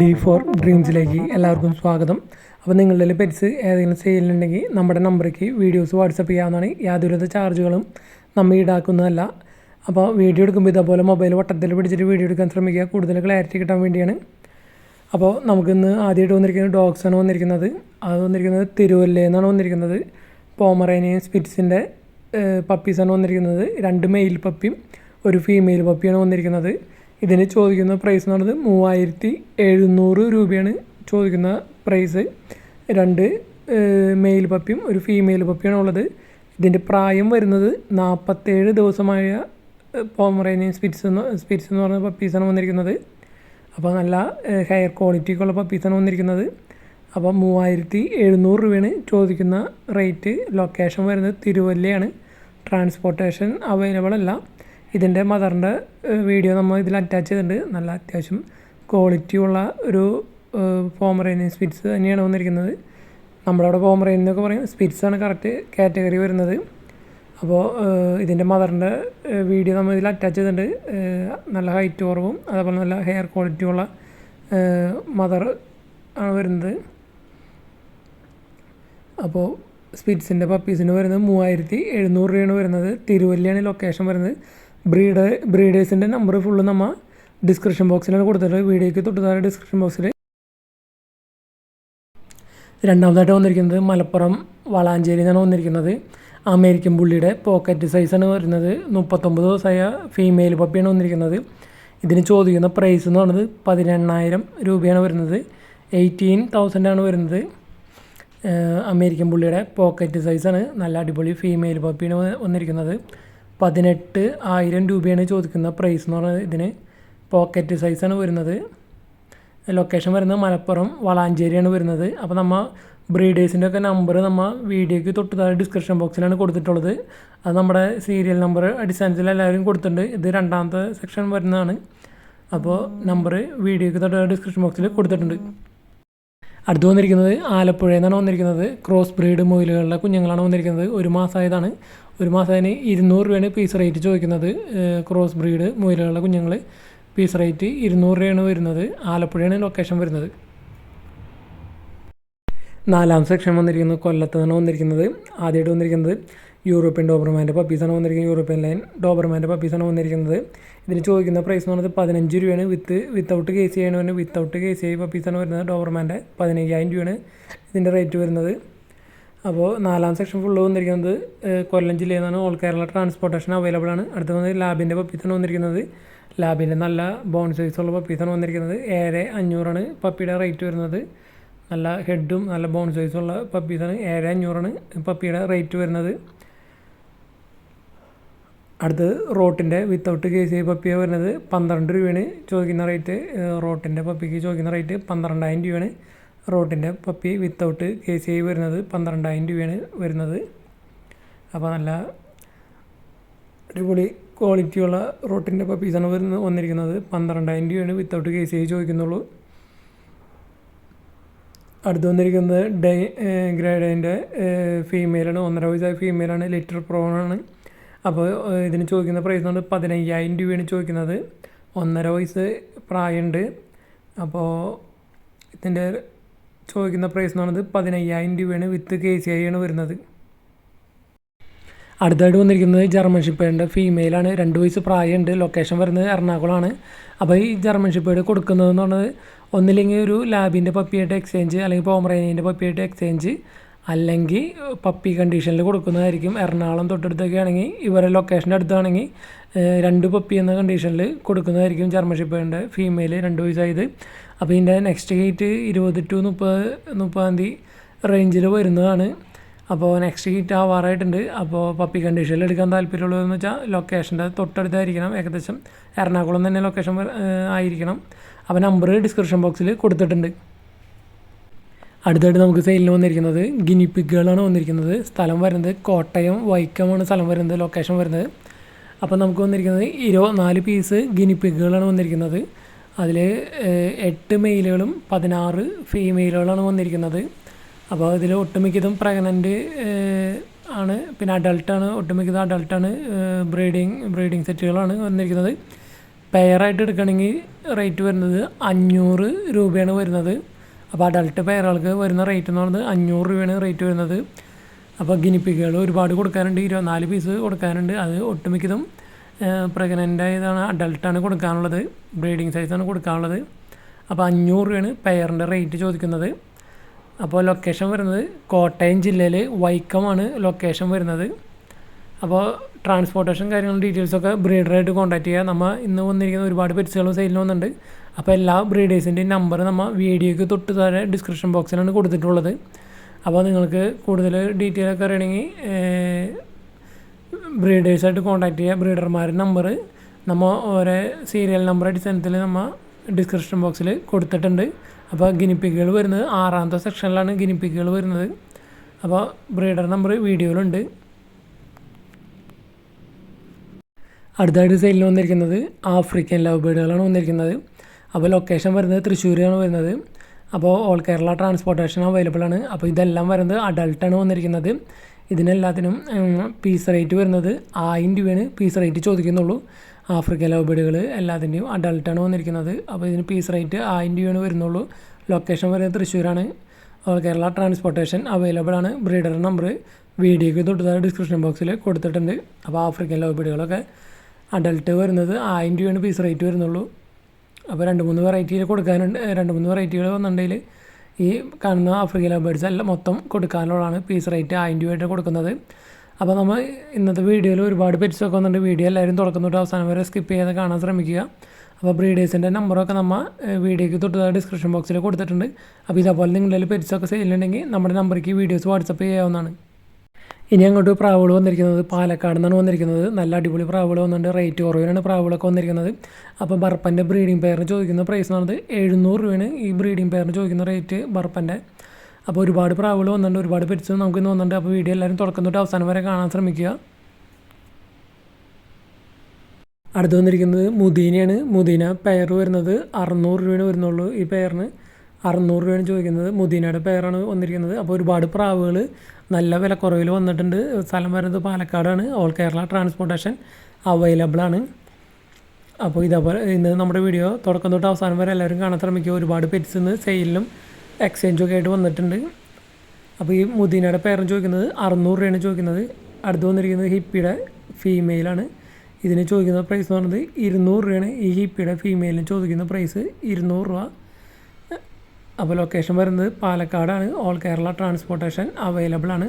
D four ഡ്രീംസിലേക്ക് എല്ലാവർക്കും സ്വാഗതം. അപ്പോൾ നിങ്ങളുടെ പെറ്റ്സ് ഏതെങ്കിലും സെയിലുണ്ടെങ്കിൽ നമ്മുടെ നമ്പറിലേക്ക് വീഡിയോസ് വാട്സപ്പ് ചെയ്യാവുന്നതാണ്. യാതൊരുവിധ ചാർജുകളും നമ്മൾ ഈടാക്കുന്നതല്ല. അപ്പോൾ വീഡിയോ എടുക്കുമ്പോൾ ഇതേപോലെ മൊബൈൽ വട്ടത്തിൽ പിടിച്ചിട്ട് വീഡിയോ എടുക്കാൻ ശ്രമിക്കുക. കൂടുതൽ ക്ലാരിറ്റി കിട്ടാൻ വേണ്ടിയാണ്. അപ്പോൾ നമുക്കിന്ന് ആദ്യമായിട്ട് വന്നിരിക്കുന്നത് ഡോഗ്സാണ് വന്നിരിക്കുന്നത്. അത് വന്നിരിക്കുന്നത് തിരുവല്ലയിൽ നിന്നാണ് വന്നിരിക്കുന്നത്. പോമറേനിയും സ്പിറ്റ്സിന്റെ പപ്പീസാണ് വന്നിരിക്കുന്നത്. രണ്ട് മെയിൽ പപ്പിയും ഒരു ഫീമെയിൽ പപ്പിയാണ് വന്നിരിക്കുന്നത്. ഇതിന് ചോദിക്കുന്ന പ്രൈസ് എന്ന് പറയുന്നത് മൂവായിരത്തി എഴുന്നൂറ് രൂപയാണ് ചോദിക്കുന്ന പ്രൈസ് രണ്ട് മെയിൽ പപ്പിയും ഒരു ഫീമെയിൽ പപ്പിയാണ് ഉള്ളത്. ഇതിന്റെ പ്രായം വരുന്നത് നാൽപ്പത്തേഴ് ദിവസമായ പോമറേനിയൻ സ്പിറ്റ്സ് എന്ന് സ്പിറ്റ്സ് എന്ന് പറയുന്ന പപ്പീസാണ് വന്നിരിക്കുന്നത്. അപ്പോൾ നല്ല ഹെയർ ക്വാളിറ്റിക്കുള്ള പപ്പീസാണ് വന്നിരിക്കുന്നത്. അപ്പോൾ മൂവായിരത്തി എഴുന്നൂറ് രൂപയാണ് ചോദിക്കുന്ന റേറ്റ് ലൊക്കേഷൻ വരുന്നത് തിരുവല്ലയാണ്. ട്രാൻസ്പോർട്ടേഷൻ അവൈലബിൾ അല്ല. ഇതിന്റെ മദറിന്റെ വീഡിയോ നമ്മൾ ഇതിൽ അറ്റാച്ച് ചെയ്തിട്ടുണ്ട്. നല്ല അത്യാവശ്യം ക്വാളിറ്റി ഉള്ള ഒരു പോമറേനിയൻ സ്പിറ്റ്സ് തന്നെയാണ് വന്നിരിക്കുന്നത്. നമ്മളവിടെ പോമറേനിയൻ എന്നൊക്കെ പറയും. സ്പിരിറ്റ്സ് ആണ് കറക്റ്റ് കാറ്റഗറി വരുന്നത്. അപ്പോൾ ഇതിന്റെ മദറിന്റെ വീഡിയോ നമ്മൾ ഇതിൽ അറ്റാച്ച് ചെയ്തിട്ടുണ്ട്. നല്ല ഹൈറ്റ് കുറവും അതേപോലെ നല്ല ഹെയർ ക്വാളിറ്റി ഉള്ള മദർ ആണ് വരുന്നത്. അപ്പോൾ സ്പിറ്റ്സിന്റെ പപ്പീസിന് വരുന്നത് മൂവായിരത്തി എഴുന്നൂറ് രൂപയാണ് വരുന്നത്. തിരുവല്ലയാണ് ലൊക്കേഷൻ വരുന്നത്. ബ്രീഡ് ബ്രീഡേഴ്സിന്റെ നമ്പർ ഫുള്ള് നമ്മൾ ഡിസ്ക്രിപ്ഷൻ ബോക്സിലാണ് കൊടുത്തിട്ടുള്ളത്. വീഡിയോയ്ക്ക് തൊട്ട് താഴെ ഡിസ്ക്രിപ്ഷൻ ബോക്സിൽ രണ്ടാമതായിട്ട് വന്നിരിക്കുന്നത് മലപ്പുറം വളാഞ്ചേരി വന്നിരിക്കുന്നത്. അമേരിക്കൻ പുള്ളിയുടെ പോക്കറ്റ് സൈസാണ് വരുന്നത്. മുപ്പത്തൊമ്പത് ദിവസമായ ഫീമെയിൽ പപ്പിയാണ് വന്നിരിക്കുന്നത്. ഇതിന് ചോദിക്കുന്ന പ്രൈസ് എന്ന് പറയുന്നത് പതിനെണ്ണായിരം രൂപയാണ് വരുന്നത്. എയ്റ്റീൻ തൗസൻഡ് ആണ് വരുന്നത്. അമേരിക്കൻ പുള്ളിയുടെ പോക്കറ്റ് സൈസാണ് നല്ല അടിപൊളി ഫീമെയിൽ പപ്പിയാണ് വന്നിരിക്കുന്നത്. പതിനെട്ട് ആയിരം രൂപയാണ് ചോദിക്കുന്ന പ്രൈസ് എന്ന് പറയുന്നത് ഇതിന്. പോക്കറ്റ് സൈസാണ് വരുന്നത്. ലൊക്കേഷൻ വരുന്നത് മലപ്പുറം വളാഞ്ചേരിയാണ് വരുന്നത്. അപ്പോൾ നമ്മൾ ബ്രീഡേഴ്സിന്റെ ഒക്കെ നമ്പർ നമ്മൾ വീഡിയോയ്ക്ക് തൊട്ട് താഴെ ഡിസ്ക്രിപ്ഷൻ ബോക്സിലാണ് കൊടുത്തിട്ടുള്ളത്. അത് നമ്മുടെ സീരിയൽ നമ്പർ അടിസ്ഥാനത്തിൽ എല്ലാവരും കൊടുത്തിട്ടുണ്ട്. ഇത് രണ്ടാമത്തെ സെക്ഷൻ വരുന്നതാണ്. അപ്പോൾ നമ്പർ വീഡിയോയ്ക്ക് തൊട്ട് ഡിസ്ക്രിപ്ഷൻ ബോക്സിൽ കൊടുത്തിട്ടുണ്ട്. അടുത്ത് വന്നിരിക്കുന്നത് ആലപ്പുഴയിൽ നിന്നാണ് വന്നിരിക്കുന്നത്. ക്രോസ് ബ്രീഡ് മുയലുകളുടെ കുഞ്ഞുങ്ങളാണ് വന്നിരിക്കുന്നത്. ഒരു മാസമായതാണ് ഒരു മാസത്തിന് ഇരുന്നൂറ് രൂപയാണ് പീസ് റേറ്റ് ചോദിക്കുന്നത്. ക്രോസ് ബ്രീഡ് മുയലുകളുടെ കുഞ്ഞുങ്ങൾ പീസ് റേറ്റ് ഇരുന്നൂറ് രൂപയാണ് വരുന്നത്. ആലപ്പുഴയാണ് ലൊക്കേഷൻ വരുന്നത്. നാലാം സെക്ഷൻ വന്നിരിക്കുന്നത് കൊല്ലത്ത് നിന്നാണ് വന്നിരിക്കുന്നത്. ആദ്യമായിട്ട് വന്നിരിക്കുന്നത് യൂറോപ്യൻ ഡോബർമാന്റെ പപ്പീസാണ് വന്നിരിക്കുന്നത്. യൂറോപ്യൻ ലൈൻ ഡോബർമാന്റെ പപ്പീസാണ് വന്നിരിക്കുന്നത്. ഇതിന് ചോദിക്കുന്ന പ്രൈസ് എന്ന് പറയുന്നത് പതിനഞ്ച് രൂപയാണ്. വിത്ത് വിത്തൗട്ട് കെ സി ആണ് വിത്തൗട്ട് കെ സി ഐ പപ്പീസാണ് വരുന്നത്. ഡോബർമാന്റെ പതിനയ്യായിരം രൂപയാണ് ഇതിന്റെ റേറ്റ് വരുന്നത്. അപ്പോൾ നാലാം സെക്ഷൻ ഫുള്ള് വന്നിരിക്കുന്നത് കൊല്ലം ജില്ലയിൽ നിന്നാണ്. ഓൾ കേരള ട്രാൻസ്പോർട്ടേഷൻ അവൈലബിൾ ആണ്. അടുത്ത് വന്നത് ലാബിന്റെ പപ്പീസാണ് വന്നിരിക്കുന്നത്. ലാബിന്റെ നല്ല ബോൺ സൈസുള്ള പപ്പീസാണ് വന്നിരിക്കുന്നത്. ഏഴ് അഞ്ഞൂറാണ് പപ്പിയുടെ റേറ്റ് വരുന്നത്. നല്ല ഹെഡും നല്ല ബോൺ സൈസുള്ള പപ്പീസാണ് ഏഴ് അഞ്ഞൂറാണ് പപ്പിയുടെ റേറ്റ് വരുന്നത്. അടുത്ത് റോട്ടിന്റെ വിത്തൗട്ട് കെ സി ഐ വരുന്നത് പന്ത്രണ്ട് രൂപയാണ് ചോദിക്കുന്ന റേറ്റ് റോട്ടിന്റെ പപ്പിക്ക് ചോദിക്കുന്ന റേറ്റ് പന്ത്രണ്ടായിരം രൂപയാണ്. റോട്ടിന്റെ puppy without K C I വരുന്നത് പന്ത്രണ്ടായിരം രൂപയാണ് വരുന്നത്. അപ്പോൾ നല്ല അടിപൊളി ക്വാളിറ്റിയുള്ള റോട്ടിന്റെ പപ്പീസാണ് വരുന്നത് വന്നിരിക്കുന്നത്. പന്ത്രണ്ടായിരം രൂപയാണ് വിത്തൗട്ട് കെ സി ഐ ചോദിക്കുന്നുള്ളൂ. അടുത്ത് വന്നിരിക്കുന്നത് ഡൈ ഗ്രേഡൈന്റെ ഫീമെയിലാണ് ഒന്നര വയസ്സായ ഫീമെയിലാണ് ലിറ്റർ പ്രോണാണ് അപ്പോൾ ഇതിന് ചോദിക്കുന്ന പ്രൈസ് പറഞ്ഞാൽ പതിനയ്യായിരം രൂപയാണ് ചോദിക്കുന്നത്. ഒന്നര വയസ്സ് പ്രായമുണ്ട്. അപ്പോൾ ഇതിന്റെ ചോദിക്കുന്ന പ്രൈസ് എന്ന് പറയുന്നത് പതിനയ്യായിരം രൂപയാണ് വിത്ത് കെ സി ആണ് വരുന്നത്. അടുത്തായിട്ട് വന്നിരിക്കുന്നത് ജർമ്മൻ ഷിപ്പേഡിന്റെ ഫീമെയിലാണ് രണ്ട് വയസ്സ് പ്രായമുണ്ട്. ലൊക്കേഷൻ വരുന്നത് എറണാകുളമാണ് അപ്പോൾ ഈ ജർമ്മൻ ഷിപ്പേഡ് കൊടുക്കുന്നതെന്ന് പറഞ്ഞത് ഒന്നില്ലെങ്കിൽ ഒരു ലാബിന്റെ പപ്പിയായിട്ട് എക്സ്ചേഞ്ച് അല്ലെങ്കിൽ പോമറേനിയന്റെ പപ്പിയായിട്ട് എക്സ്ചേഞ്ച് അല്ലെങ്കിൽ പപ്പി കണ്ടീഷനിൽ കൊടുക്കുന്നതായിരിക്കും. എറണാകുളം തൊട്ടടുത്തൊക്കെ ആണെങ്കിൽ ഇവരെ ലൊക്കേഷന്റെ അടുത്താണെങ്കിൽ രണ്ട് പപ്പി എന്ന കണ്ടീഷനിൽ കൊടുക്കുന്നതായിരിക്കും ചർമ്മഷിപ്പേന്റെ ഫീമെയിൽ രണ്ട് വയസ്സായത്. അപ്പോൾ ഇതിന്റെ നെക്സ്റ്റ് ഹീറ്റ് ഇരുപത് ടു മുപ്പത് മുപ്പതാം തീയതി റേഞ്ചിൽ വരുന്നതാണ്. അപ്പോൾ നെക്സ്റ്റ് ഹീറ്റ് ആവാറായിട്ടുണ്ട്. അപ്പോൾ പപ്പി കണ്ടീഷനിൽ എടുക്കാൻ താല്പര്യമുള്ളതെന്ന് വെച്ചാൽ ലൊക്കേഷന്റെ തൊട്ടടുത്തായിരിക്കണം. ഏകദേശം എറണാകുളം തന്നെ ലൊക്കേഷൻ ആയിരിക്കണം. അപ്പോൾ നമ്പർ ഡിസ്ക്രിപ്ഷൻ ബോക്സിൽ കൊടുത്തിട്ടുണ്ട്. അടുത്തായിട്ട് നമുക്ക് സെയിലിന് വന്നിരിക്കുന്നത് ഗിനിപ്പിക്കുകളാണ് വന്നിരിക്കുന്നത്. സ്ഥലം വരുന്നത് കോട്ടയം വൈക്കമാണ് സ്ഥലം വരുന്നത് ലൊക്കേഷൻ വരുന്നത്. അപ്പോൾ നമുക്ക് വന്നിരിക്കുന്നത് ഇരുപത്തിനാല് പീസ് ഗിനിപ്പിക്കുകളാണ് വന്നിരിക്കുന്നത്. അതിൽ എട്ട് മെയിലുകളും പതിനാറ് ഫീമെയിലുകളാണ് വന്നിരിക്കുന്നത്. അപ്പോൾ ഇതിൽ ഒട്ടുമിക്കതും പ്രഗ്നന്റ് ആണ്. പിന്നെ അഡൾട്ടാണ് ഒട്ടുമിക്കതും അഡൾട്ടാണ് ബ്രീഡിങ് ബ്രീഡിങ് സെറ്റുകളാണ് വന്നിരിക്കുന്നത്. പെയറായിട്ട് എടുക്കുകയാണെങ്കിൽ റേറ്റ് വരുന്നത് അഞ്ഞൂറ് രൂപയാണ് വരുന്നത്. അപ്പോൾ അഡൾട്ട് പേരകൾക്ക് വരുന്ന റേറ്റ് എന്ന് പറയുന്നത് അഞ്ഞൂറ് രൂപയാണ് റേറ്റ് വരുന്നത്. അപ്പോൾ ഗിനിപ്പിക്കുകൾ ഒരുപാട് കൊടുക്കാനുണ്ട്. ഇരുപത്തിനാല് പീസ് കൊടുക്കാനുണ്ട്. അത് ഒട്ടുമിക്കതും പ്രഗ്നന്റ് ആയതാണ് അഡൾട്ടാണ് കൊടുക്കാനുള്ളത്. ബ്രീഡിങ് സൈസാണ് കൊടുക്കാനുള്ളത്. അപ്പോൾ അഞ്ഞൂറ് രൂപയാണ് പെയറിന്റെ റേറ്റ് ചോദിക്കുന്നത്. അപ്പോൾ ലൊക്കേഷൻ വരുന്നത് കോട്ടയം ജില്ലയിൽ വൈക്കമാണ് ലൊക്കേഷൻ വരുന്നത്. അപ്പോൾ ട്രാൻസ്പോർട്ടേഷൻ കാര്യങ്ങളും ഡീറ്റെയിൽസൊക്കെ ബ്രീഡറായിട്ട് കോൺടാക്ട് ചെയ്യുക. നമ്മൾ ഇന്ന് വന്നിരിക്കുന്ന ഒരുപാട് പെറ്റ്സുകൾ സെയിലിന് വന്നിട്ടുണ്ട്. അപ്പോൾ എല്ലാ ബ്രീഡേഴ്സിന്റെയും നമ്പർ നമ്മൾ വീഡിയോയ്ക്ക് തൊട്ട് താഴെ ഡിസ്ക്രിപ്ഷൻ ബോക്സിലാണ് കൊടുത്തിട്ടുള്ളത്. അപ്പോൾ നിങ്ങൾക്ക് കൂടുതൽ ഡീറ്റെയിൽ ഒക്കെ അറിയണമെങ്കിൽ ബ്രീഡേഴ്സായിട്ട് കോൺടാക്ട് ചെയ്യുക. ബ്രീഡർമാരുടെ നമ്പർ നമ്മൾ ഓരോ സീരിയൽ നമ്പർ അടിസ്ഥാനത്തിൽ നമ്മൾ ഡിസ്ക്രിപ്ഷൻ ബോക്സിൽ കൊടുത്തിട്ടുണ്ട്. അപ്പോൾ ഗിനിപ്പിക്കുകൾ വരുന്നത് ആറാമത്തെ സെക്ഷനിലാണ് ഗിനിപ്പിക്കുകൾ വരുന്നത്. അപ്പോൾ ബ്രീഡർ നമ്പർ വീഡിയോയിലുണ്ട്. അടുത്തായിട്ട് സെയിലിന് വന്നിരിക്കുന്നത് ആഫ്രിക്കൻ ലവ് ബേഡുകളാണ് വന്നിരിക്കുന്നത്. അപ്പോൾ ലൊക്കേഷൻ വരുന്നത് തൃശ്ശൂരാണ് വരുന്നത്. അപ്പോൾ ഓൾ കേരള ട്രാൻസ്പോർട്ടേഷൻ അവൈലബിൾ ആണ്. അപ്പോൾ ഇതെല്ലാം വരുന്നത് അഡൾട്ടാണ് വന്നിരിക്കുന്നത്. ഇതിനെല്ലാത്തിനും പീസ് റേറ്റ് വരുന്നത് ആയിരം രൂപയാണ് പീസ് റേറ്റ് ചോദിക്കുന്നുള്ളൂ. ആഫ്രിക്കൻ ലവ് എല്ലാത്തിന്റെയും അഡൾട്ടാണ് വന്നിരിക്കുന്നത്. അപ്പോൾ ഇതിന് പീസ് റേറ്റ് ആയിരം രൂപയാണ് വരുന്നുള്ളൂ. ലൊക്കേഷൻ വരുന്നത് തൃശ്ശൂരാണ്. ഓൾ കേരള ട്രാൻസ്പോർട്ടേഷൻ അവൈലബിൾ ആണ്. ബ്രീഡർ നമ്പർ വീഡിയോയ്ക്ക് തൊട്ട് ഡിസ്ക്രിപ്ഷൻ ബോക്സിൽ കൊടുത്തിട്ടുണ്ട്. അപ്പോൾ ആഫ്രിക്കൻ ലവ് അഡൾട്ട് വരുന്നത് ആയിരം രൂപയാണ് പീസ് റേറ്റ് വരുന്നുള്ളൂ. അപ്പോൾ രണ്ട് മൂന്ന് വെറൈറ്റിയിൽ കൊടുക്കാനുണ്ട് രണ്ട് മൂന്ന് വെറൈറ്റികൾ വന്നിട്ടുണ്ടെങ്കിൽ ഈ കാണുന്ന ആഫ്രിക്കൻ ലവ് ബേഡ്സ് എല്ലാം മൊത്തം കൊടുക്കാനുള്ളതാണ് പീസ് റേറ്റ് ആയിരം രൂപയായിട്ട് കൊടുക്കുന്നത്. അപ്പോൾ നമ്മൾ ഇന്നത്തെ വീഡിയോയിൽ ഒരുപാട് പെറ്റ്സൊക്കെ വന്നിട്ടുണ്ട്. വീഡിയോ എല്ലാവരും തുടക്കുന്നുണ്ട് അവസാനം വരെ സ്കിപ്പ് ചെയ്യാതെ കാണാൻ ശ്രമിക്കുക. അപ്പോൾ ബ്രീഡേഴ്സിന്റെ നമ്പറൊക്കെ നമ്മൾ വീഡിയോയ്ക്ക് തൊട്ട് ഡിസ്ക്രിപ്ഷൻ ബോക്സിൽ കൊടുത്തിട്ടുണ്ട്. അപ്പോൾ ഇതേപോലെ നിങ്ങളുടെ പെറ്റ്സൊക്കെ സെയിലുണ്ടെങ്കിൽ നമ്മുടെ നമ്പറിലേക്ക് വീഡിയോസ് വാട്സപ്പ് ചെയ്യാവുന്നതാണ്. ഇനി അങ്ങോട്ട് പ്രാവുകൾ വന്നിരിക്കുന്നത് പാലക്കാട് നിന്നാണ് വന്നിരിക്കുന്നത്. നല്ല അടിപൊളി പ്രാവുകൾ വന്നിട്ടുണ്ട്. റേറ്റ് കുറവിനാണ് പ്രാവുകളൊക്കെ വന്നിരിക്കുന്നത്. അപ്പോൾ ബർപ്പന്റെ ബ്രീഡിംഗ് പെയറിന് ചോദിക്കുന്ന പ്രൈസ് എന്ന് പറയുന്നത് എഴുന്നൂറ് രൂപയാണ് ഈ ബ്രീഡിംഗ് പെയറിന് ചോദിക്കുന്ന റേറ്റ് ബർപ്പന്റെ. അപ്പോൾ ഒരുപാട് പ്രാവുകൾ വന്നിട്ടുണ്ട്. ഒരുപാട് പെറ്റ്സ് നമുക്ക് ഇന്ന് വന്നിട്ടുണ്ട്. അപ്പോൾ വീഡിയോ എല്ലാവരും തുടക്കം തൊട്ട് അവസാനം വരെ കാണാൻ ശ്രമിക്കുക. അടുത്ത് വന്നിരിക്കുന്നത് മുദീനയാണ്. മുദീന പെയർ വരുന്നത് അറുന്നൂറ് രൂപയാണ് വരുന്നുള്ളൂ ഈ പെയറിന് അറുന്നൂറ് രൂപയാണ് ചോദിക്കുന്നത്. മുദീനയുടെ പെയറാണ് വന്നിരിക്കുന്നത്. അപ്പോൾ ഒരുപാട് പ്രാവുകൾ നല്ല വിലക്കുറവിൽ വന്നിട്ടുണ്ട്. സ്ഥലം വരുന്നത് പാലക്കാടാണ്. ഓൾ കേരള ട്രാൻസ്പോർട്ടേഷൻ അവൈലബിൾ ആണ്. അപ്പോൾ ഇതേപോലെ ഇന്ന് നമ്മുടെ വീഡിയോ തുടക്കം തൊട്ട് അവസാനം വരെ എല്ലാവരും കാണാൻ ശ്രമിക്കുക. ഒരുപാട് പെറ്റ്സ് ഇന്ന് സെയിലിലും എക്സ്ചേഞ്ചും ഒക്കെ ആയിട്ട് വന്നിട്ടുണ്ട്. അപ്പോൾ ഈ മുദീനയുടെ പേരൻ ചോദിക്കുന്നത് അറുന്നൂറ് രൂപയാണ് ചോദിക്കുന്നത്. അടുത്ത് വന്നിരിക്കുന്നത് ഹിപ്പിയുടെ ഫീമെയിലാണ് ഇതിന് ചോദിക്കുന്ന പ്രൈസ് എന്ന് പറയുന്നത് ഇരുന്നൂറ് രൂപയാണ്. ഈ ഹിപ്പിയുടെ ഫീമെയിലിന് ചോദിക്കുന്ന പ്രൈസ് ഇരുന്നൂറ് രൂപ. അപ്പോൾ ലൊക്കേഷൻ വരുന്നത് പാലക്കാടാണ്. ഓൾ കേരള ട്രാൻസ്പോർട്ടേഷൻ അവൈലബിൾ ആണ്.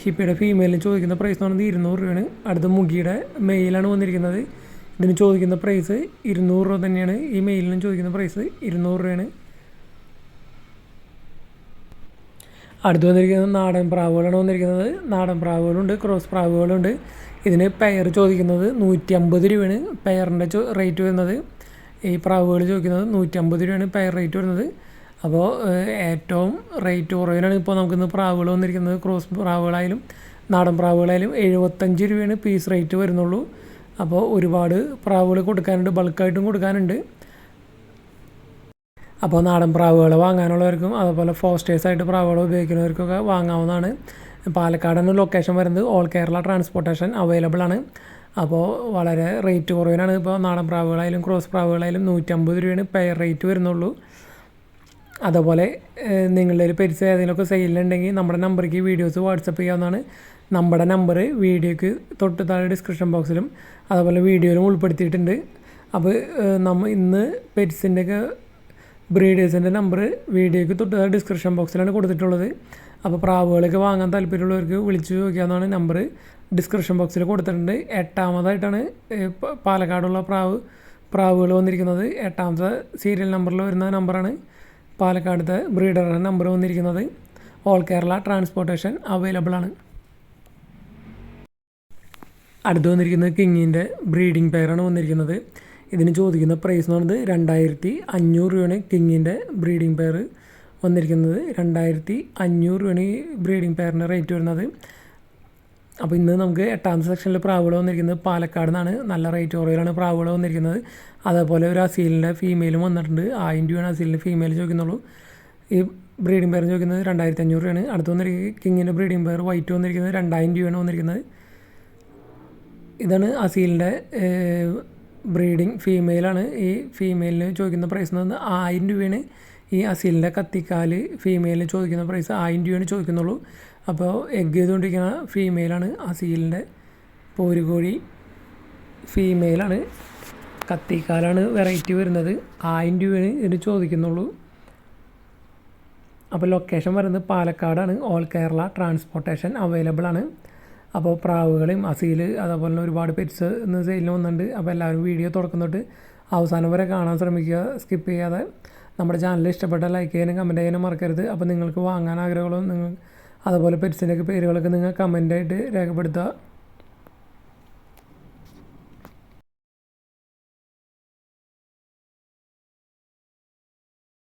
ഷിപ്പിയുടെ ഫീമെയിലിന് ചോദിക്കുന്ന പ്രൈസ് എന്ന് പറയുന്നത് ഇരുന്നൂറ് രൂപയാണ്. അടുത്ത മുഗിയുടെ മെയിലാണ് വന്നിരിക്കുന്നത്. ഇതിന് ചോദിക്കുന്ന പ്രൈസ് ഇരുന്നൂറ് രൂപ തന്നെയാണ്. ഈ മെയിലിനും ചോദിക്കുന്ന പ്രൈസ് ഇരുന്നൂറ് രൂപയാണ്. അടുത്ത് വന്നിരിക്കുന്നത് നാടൻ പ്രാവുകളാണ് വന്നിരിക്കുന്നത്. നാടൻ പ്രാവുകളുണ്ട് ക്രോസ് പ്രാവുകളുണ്ട്. ഇതിന് പെയർ ചോദിക്കുന്നത് നൂറ്റി അമ്പത് രൂപയാണ് പെയറിന്റെ റേറ്റ് വരുന്നത്. ഈ പ്രാവുകൾ ചോദിക്കുന്നത് നൂറ്റി അമ്പത് രൂപയാണ് പെയർ റേറ്റ് വരുന്നത്. അപ്പോൾ ഏറ്റവും റേറ്റ് കുറവിനാണ് ഇപ്പോൾ നമുക്കിന്ന് പ്രാവുകൾ വന്നിരിക്കുന്നത്. ക്രോസ് പ്രാവുകളായാലും നാടൻ പ്രാവുകളായാലും എഴുപത്തഞ്ച് രൂപയാണ് പീസ് റേറ്റ് വരുന്നുള്ളൂ. അപ്പോൾ ഒരുപാട് പ്രാവുകൾ കൊടുക്കാനുണ്ട് ബൾക്കായിട്ടും കൊടുക്കാനുണ്ട്. അപ്പോൾ നാടൻ പ്രാവുകൾ വാങ്ങാനുള്ളവർക്കും അതുപോലെ ഫോസ്റ്റേഴ്സായിട്ട് പ്രാവുകൾ ഉപയോഗിക്കുന്നവർക്കൊക്കെ വാങ്ങാവുന്നതാണ്. പാലക്കാടാണ് ലൊക്കേഷൻ വരുന്നത്. ഓൾ കേരള ട്രാൻസ്പോർട്ടേഷൻ അവൈലബിൾ ആണ്. അപ്പോൾ വളരെ റേറ്റ് കുറവിനാണ് ഇപ്പോൾ നാടൻ പ്രാവുകളായാലും ക്രോസ് പ്രാവുകളായാലും നൂറ്റമ്പത് രൂപയാണ് പെയർ റേറ്റ് വരുന്നുള്ളൂ. അതുപോലെ നിങ്ങളുടെ ഒരു പരിസരം ഏതെങ്കിലുമൊക്കെ സെയിലുണ്ടെങ്കിൽ നമ്മുടെ നമ്പറിലേക്ക് വീഡിയോസ് വാട്സപ്പ് ചെയ്യാവുന്നതാണ്. നമ്മുടെ നമ്പർ വീഡിയോക്ക് തൊട്ട് താഴെ ഡിസ്ക്രിപ്ഷൻ ബോക്സിലും അതുപോലെ വീഡിയോയിലും ഉൾപ്പെടുത്തിയിട്ടുണ്ട്. അപ്പോൾ നമ്മൾ ഇന്ന് പെറ്റ്സിന്റെയൊക്കെ ബ്രീഡേഴ്സിന്റെ നമ്പർ വീഡിയോക്ക് തൊട്ട് താഴെ ഡിസ്ക്രിപ്ഷൻ ബോക്സിലാണ് കൊടുത്തിട്ടുള്ളത്. അപ്പോൾ പ്രാവുകളൊക്കെ വാങ്ങാൻ താല്പര്യമുള്ളവർക്ക് വിളിച്ച് ചോദിക്കാവുന്നതാണ് നമ്പർ ഡിസ്ക്രിപ്ഷൻ ബോക്സിൽ കൊടുത്തിട്ടുണ്ട്. എട്ടാമതായിട്ടാണ് പാലക്കാടുള്ള പ്രാവ് പ്രാവുകൾ വന്നിരിക്കുന്നത്. എട്ടാമത്തെ സീരിയൽ നമ്പറിൽ വരുന്ന നമ്പറാണ് പാലക്കാടത്തെ ബ്രീഡറിന് നമ്പർ വന്നിരിക്കുന്നത്. ഓൾ കേരള ട്രാൻസ്പോർട്ടേഷൻ അവൈലബിൾ ആണ്. അടുത്ത് വന്നിരിക്കുന്നത് കിങ്ങിന്റെ ബ്രീഡിംഗ് പെയറാണ് വന്നിരിക്കുന്നത്. ഇതിന് ചോദിക്കുന്ന പ്രൈസ് എന്ന് പറയുന്നത് രണ്ടായിരത്തി അഞ്ഞൂറ് രൂപയാണ് കിങ്ങിന്റെ ബ്രീഡിംഗ് പെയർ വന്നിരിക്കുന്നത്. രണ്ടായിരത്തി അഞ്ഞൂറ് രൂപയാണ് ഈ ബ്രീഡിംഗ് പെയറിന്റെ റേറ്റ് വരുന്നത്. അപ്പോൾ ഇന്ന് നമുക്ക് എട്ടാമത്തെ സെക്ഷനിൽ പ്രാവുകൾ വന്നിരിക്കുന്നത് പാലക്കാട് നിന്നാണ്. നല്ല റേറ്റ് കുറവിലാണ് പ്രാവുകൾ വന്നിരിക്കുന്നത്. അതേപോലെ ഒരു അസീലിന്റെ ഫീമെയിലും വന്നിട്ടുണ്ട്. ആയിരം രൂപയാണ് അസീലിന്റെ ഫീമെയിൽ ചോദിക്കുന്നുള്ളൂ. ഈ ബ്രീഡിംഗ് പെയർ ചോദിക്കുന്നത് രണ്ടായിരത്തി അഞ്ഞൂറ് രൂപയാണ്. അടുത്ത് വന്നിരിക്കുന്നത് കിങ്ങിന്റെ ബ്രീഡിംഗ് പെയർ വൈറ്റ് വന്നിരിക്കുന്നത് രണ്ടായിരം രൂപയാണ് വന്നിരിക്കുന്നത്. ഇതാണ് അസീലിന്റെ ബ്രീഡിങ് ഫീമെയിലാണ് ഈ ഫീമെയിലിന് ചോദിക്കുന്ന പ്രൈസ് എന്ന് പറഞ്ഞാൽ ആയിരം രൂപയാണ്. ഈ അസീലിന്റെ കത്തിക്കാൽ ഫീമെയിലിന് ചോദിക്കുന്ന പ്രൈസ് ആയിരം രൂപയാണ് ചോദിക്കുന്നുള്ളൂ. അപ്പോൾ എഗ്ഗ് ചെയ്തുകൊണ്ടിരിക്കുന്ന ഫീമെയിലാണ് അസീലിന്റെ പോരുകോഴി. ഫീമെയിലാണ് കത്തിക്കാലാണ് വെറൈറ്റി വരുന്നത്. ആയിരം രൂപയാണ് ഇതിന് ചോദിക്കുന്നുള്ളൂ. അപ്പോൾ ലൊക്കേഷൻ വരുന്നത് പാലക്കാടാണ്. ഓൾ കേരള ട്രാൻസ്പോർട്ടേഷൻ അവൈലബിൾ ആണ്. അപ്പോൾ പ്രാവുകളെയും അസീൽ അതേപോലെ തന്നെ ഒരുപാട് പെറ്റ്സ് ഇന്ന് സെയിലിന് വന്നിട്ടുണ്ട്. അപ്പോൾ എല്ലാവരും വീഡിയോ തുടക്കുന്നിട്ട് അവസാനം വരെ കാണാൻ ശ്രമിക്കുക. സ്കിപ്പ് ചെയ്യാതെ നമ്മുടെ ചാനൽ ഇഷ്ടപ്പെട്ട ലൈക്ക് ചെയ്യാനും കമന്റ് ചെയ്യാനും മറക്കരുത്. അപ്പോൾ നിങ്ങൾക്ക് വാങ്ങാൻ ആഗ്രഹമുള്ള നിങ്ങൾ അതുപോലെ പെറ്റ്സിന്റെയൊക്കെ പേരുകളൊക്കെ നിങ്ങൾ കമന്റായിട്ട് രേഖപ്പെടുത്തുക.